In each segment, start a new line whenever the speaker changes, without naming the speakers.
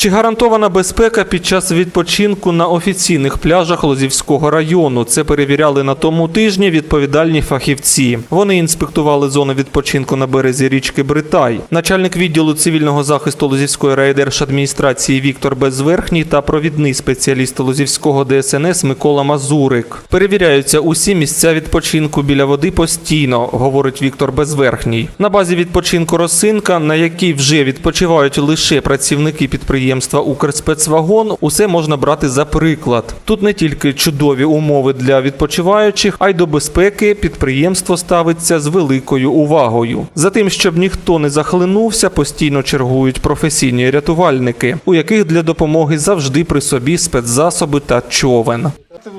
Чи гарантована безпека під час відпочинку на офіційних пляжах Лозівського району? Це перевіряли на тому тижні відповідальні фахівці. Вони інспектували зону відпочинку на березі річки Бритай. Начальник відділу цивільного захисту Лозівської райдержадміністрації Віктор Безверхній та провідний спеціаліст Лозівського ДСНС Микола Мазурик. Перевіряються усі місця відпочинку біля води постійно, говорить Віктор Безверхній. На базі відпочинку Росинка, на якій вже відпочивають лише працівники підприємства Укрспецвагон, усе можна брати за приклад. Тут не тільки чудові умови для відпочиваючих, а й до безпеки підприємство ставиться з великою увагою. За тим, щоб ніхто не захлинувся, постійно чергують професійні рятувальники, у яких для допомоги завжди при собі спецзасоби та човен.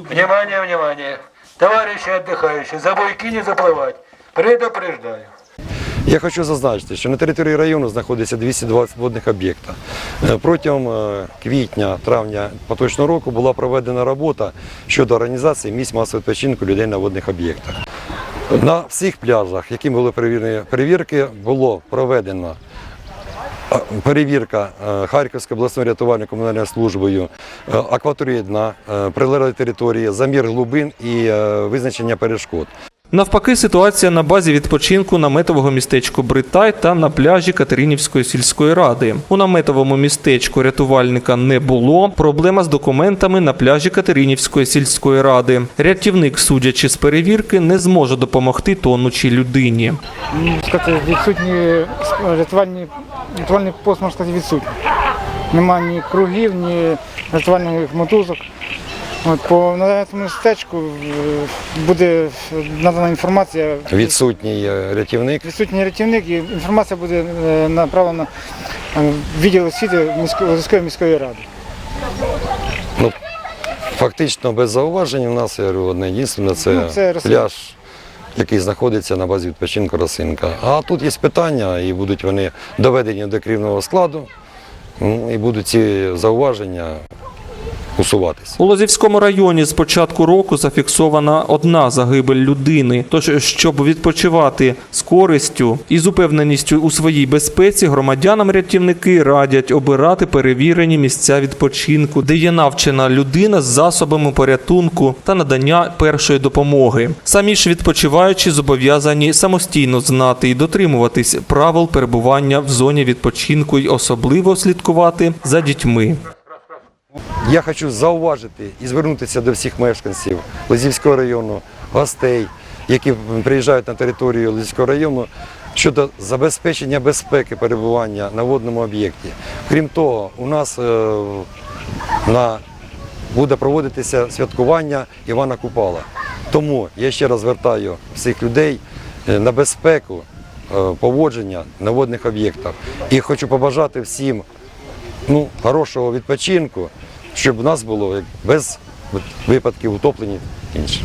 Внимание, внимание. Товарищи отдыхающие, за буйки не заплывать. Предупреждаю.
Я хочу зазначити, що на території району знаходиться 220 водних об'єкта. Е, Протягом е, квітня, травня поточного року була проведена робота щодо організації місць масового відпочинку людей на водних об'єктах. На всіх пляжах, які були перевірені перевірки, було проведено е, перевірка Харківською обласною рятувальною комунальною службою, акваторії дна, прилеглої території, замір глибин і визначення перешкод.
Навпаки, ситуація на базі відпочинку наметового містечку Бритай та на пляжі Катеринівської сільської ради. У наметовому містечку рятувальника не було. Проблема з документами на пляжі Катеринівської сільської ради. Рятівник, судячи з перевірки, не зможе допомогти тонучій людині.
Сказати, відсутні рятувальні, рятувальний пост, можна сказати, відсутній. Нема ні кругів, ні рятувальних мотузок. От, по наданому містечку е, буде надана інформація.
Відсутній рятівник.
Відсутній рятівник і інформація буде е, направлена е, в відділ освіти міської, міської ради.
Ну, фактично без зауважень у нас я говорю, одне єдине це,
Ну, це
пляж, який знаходиться на базі відпочинку Росинка. А тут є питання, і будуть вони доведені до керівного складу, ну, і будуть ці зауваження усуватися.
У Лозівському районі з початку року зафіксована одна загибель людини. Тож, щоб відпочивати з користю і з упевненістю у своїй безпеці, громадянам рятівники радять обирати перевірені місця відпочинку, де є навчена людина з засобами порятунку та надання першої допомоги. Самі ж відпочиваючі зобов'язані самостійно знати і дотримуватись правил перебування в зоні відпочинку і особливо слідкувати за дітьми.
Я хочу зауважити і звернутися до всіх мешканців Лозівського району, гостей, які приїжджають на територію Лозівського району щодо забезпечення безпеки перебування на водному об'єкті. Крім того, у нас е, на, буде проводитися святкування Івана Купала. Тому я ще раз звертаю всіх людей е, на безпеку е, поводження на водних об'єктах. І хочу побажати всім ну, хорошого відпочинку, щоб у нас було без випадків утоплення інше.